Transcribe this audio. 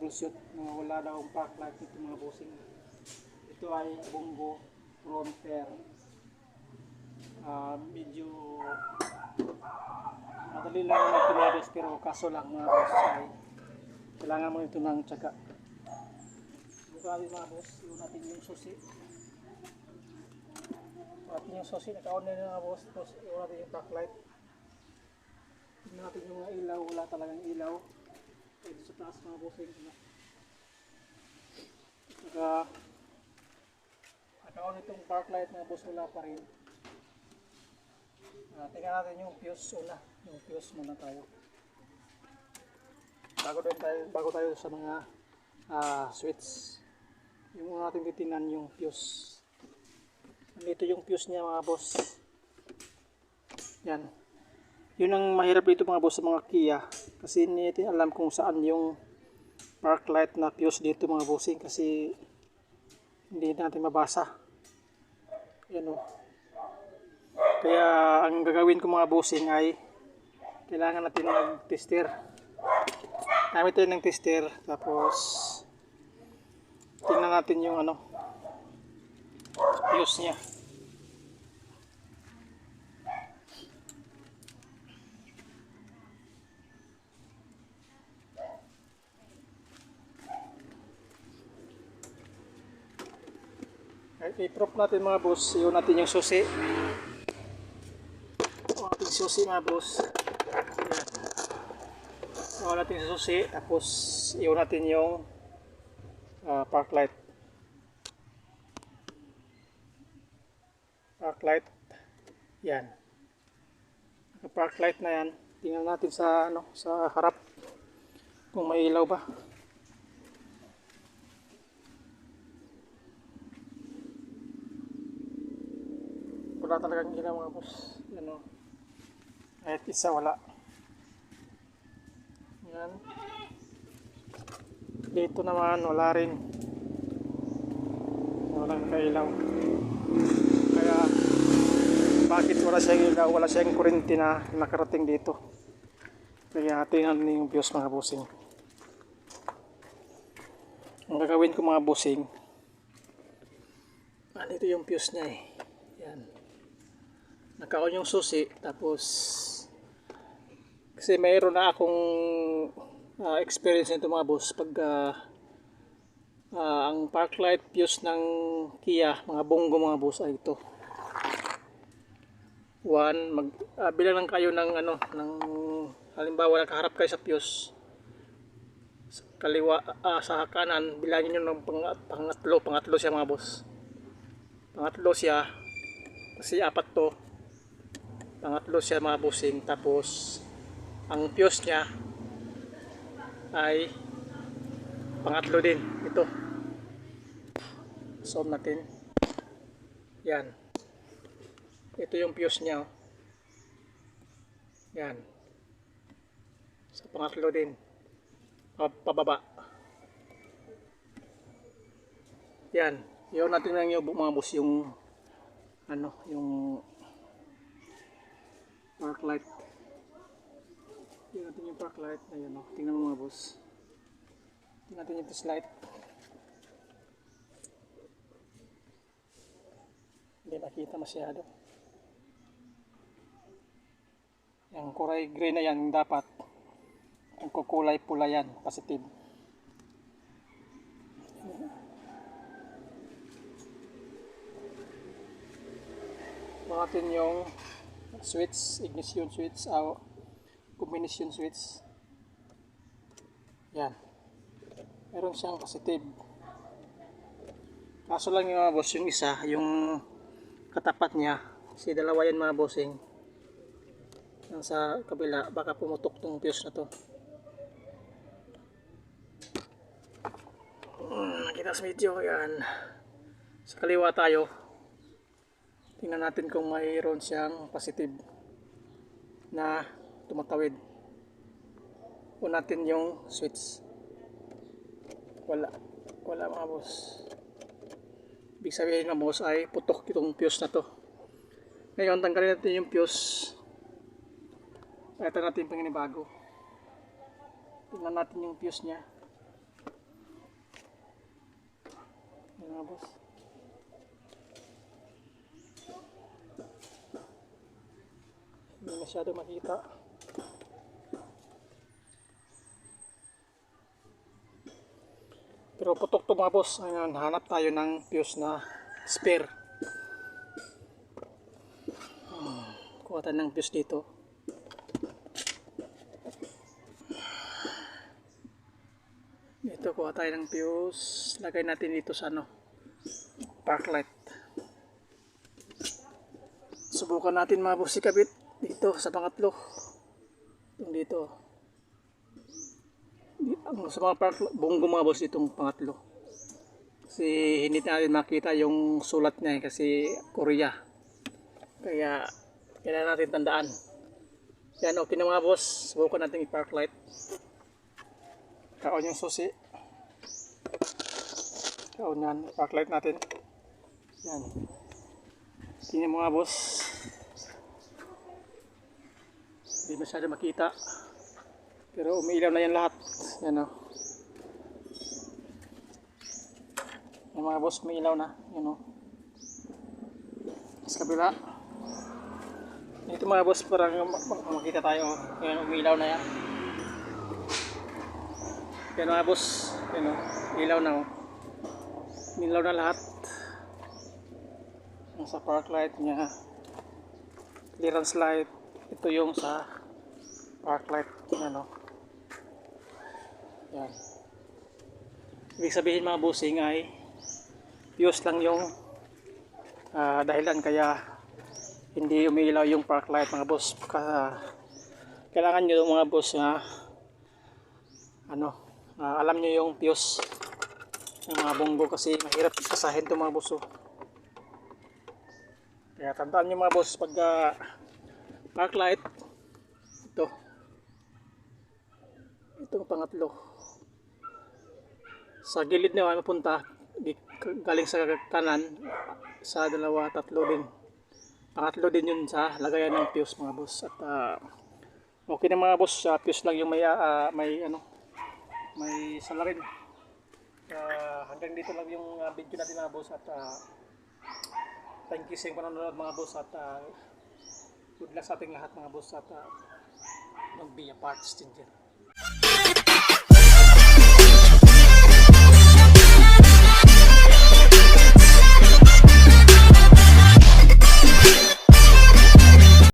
troubleshoot mga wala daw ang park light dito mga bossing. Ito ay Bongo Frontier. Ah, medyo madali lang na pinabes pero kaso lang mga boss ay kailangan mo ito ng tsaga. Bukawi mga boss, yun natin yung susi. Natin yung susi, naka-on na yun mga boss. Tapos yun natin yung backlight. Tignan natin yung ilaw, wala talagang ilaw. Pwede sa taas mga bossing. Naka, naka-on itong backlight mga boss, wala pa rin. Uh, tingnan natin yung fuse una. Yung fuse muna tayo. Bago tayo, bago tayo sa mga ah, switch. Yung una natin titingnan yung fuse. Nandito yung fuse niya mga boss. Yan. Yun ang mahirap dito mga boss sa mga Kia. Kasi hindi natin alam kung saan yung park light na fuse dito mga bossing kasi hindi natin mabasa. Yan o. Kaya ang gagawin ko mga bossing ay kailangan natin mag-tester. Gamit tayo ng tester tapos tingnan natin yung ano fuse niya. I-prop natin mga boss, iyon natin yung susi. Ang ating susi mga boss. Yan. Iwan natin yung susi, tapos iwan natin yung ah, park light. Park light. Yan. Park light na yan, tingnan natin sa ano, sa harap kung may ilaw ba. Wala talagang ilaw mga boss. Ano? Kahit isa wala. Yan. Dito naman wala rin. Walang kailaw kaya bakit wala siyang ilaw wala siyang kurente na nakarating dito? Kaya tingnan niyo yung views mga bossing. Ang gagawin ko mga bossing ah, dito yung fuse niya eh. Yan nakaon yung susi tapos kasi mayroon na akong ah, experience nito mga boss pag ah, ah, ang park light fuse ng Kia mga bongo mga boss ay ito. One mag ah, bilang lang kayo ng ano ng halimbawa nakaharap kayo sa fuse sa kaliwa ah, sa kanan bilangin niyo ng pang, pangatlo pangatlo siya mga boss. Pangatlo siya kasi apat to pangatlo siya mga busing tapos ang fuse niya ay pangatlo din. Ito. Zoom natin. Yan. Ito yung fuse niya oh. yan. Sa pangatlo din. Pa- pababa. Yan. Yun natin lang yung mga bus yung ano yung park light. Tingnan natin yung park light. Ayan o. Tingnan mo mga boss. Tingnan natin yung test light. Hindi nakita masyado. Yung kulay green na yan dapat. Ang kukulay pula yan. Positive. Natin yung switch, ignition switch, o combination switch. Yan. Meron siyang positive. Kaso lang yung mga boss, yung isa, yung katapat niya, si dalawa yan mga bossing. Yung sa kabila, baka pumutok tong fuse na to. Hmm, nakita sa video yan. Sa kaliwa tayo, tingnan natin kung mayroon siyang positive na tumatawid. O natin yung switch. Wala. Wala mga boss. Ibig sabihin mga boss ay putok itong fuse na to. Ngayon tanggalin natin yung fuse. Ito natin panginibago tingnan natin yung fuse nya mga boss. Hindi masyado makita. Pero putok to mga boss. Ayan, hanap tayo ng fuse na spare. Hmm, Kuha tayo ng fuse dito. Ito, kuha tayo ng fuse. Lagay natin dito sa ano, park light. Subukan natin mga boss ikabit dito sa pangatlo. Itong dito. Di- Ang sa mga park, bunggo mga boss itong pangatlo. Kasi hindi natin makita yung sulat niya eh, kasi Korea. Kaya kailangan natin tandaan. Yan, okay na mga boss. Subukan natin i-park light. Kaon yung susi. Kaon yan. Park light natin. Yan. Tingnan mga boss. Hindi masyado makita. Pero umiilaw na yan lahat. Yan o. Yung mga boss, umiilaw na. Yan o. Sa kabila. Ito mga boss, parang ma- ma- makita tayo. Yan, umiilaw na yan. Yan mga boss. Yan o. Ilaw na o. Umiilaw na lahat. Yung sa park light niya. Clearance light. Ito yung sa park light. Yan o. Yan. Ibig sabihin mga bossing ay fuse lang yung ah, dahilan kaya hindi umiilaw yung park light mga boss. Ka, kailangan nyo mga boss na ano, ah, alam nyo yung fuse ng mga bunggo kasi mahirap kasahin to mga boss. oh. Kaya tandaan nyo mga boss pag ah, park light ito itong pangatlo. Sa gilid na mapunta. Galing sa kanan sa dalawa tatlo din. Pangatlo din yun sa lagayan ng fuse mga boss. At ah, okay na mga boss. Sa fuse lang yung may ah, may ano may salarin Ah, hanggang dito lang yung ah, video natin mga boss. At ah, thank you sa inyong panonood mga boss. At ah, good luck sa ating lahat mga boss. At uh, mag be a part stinger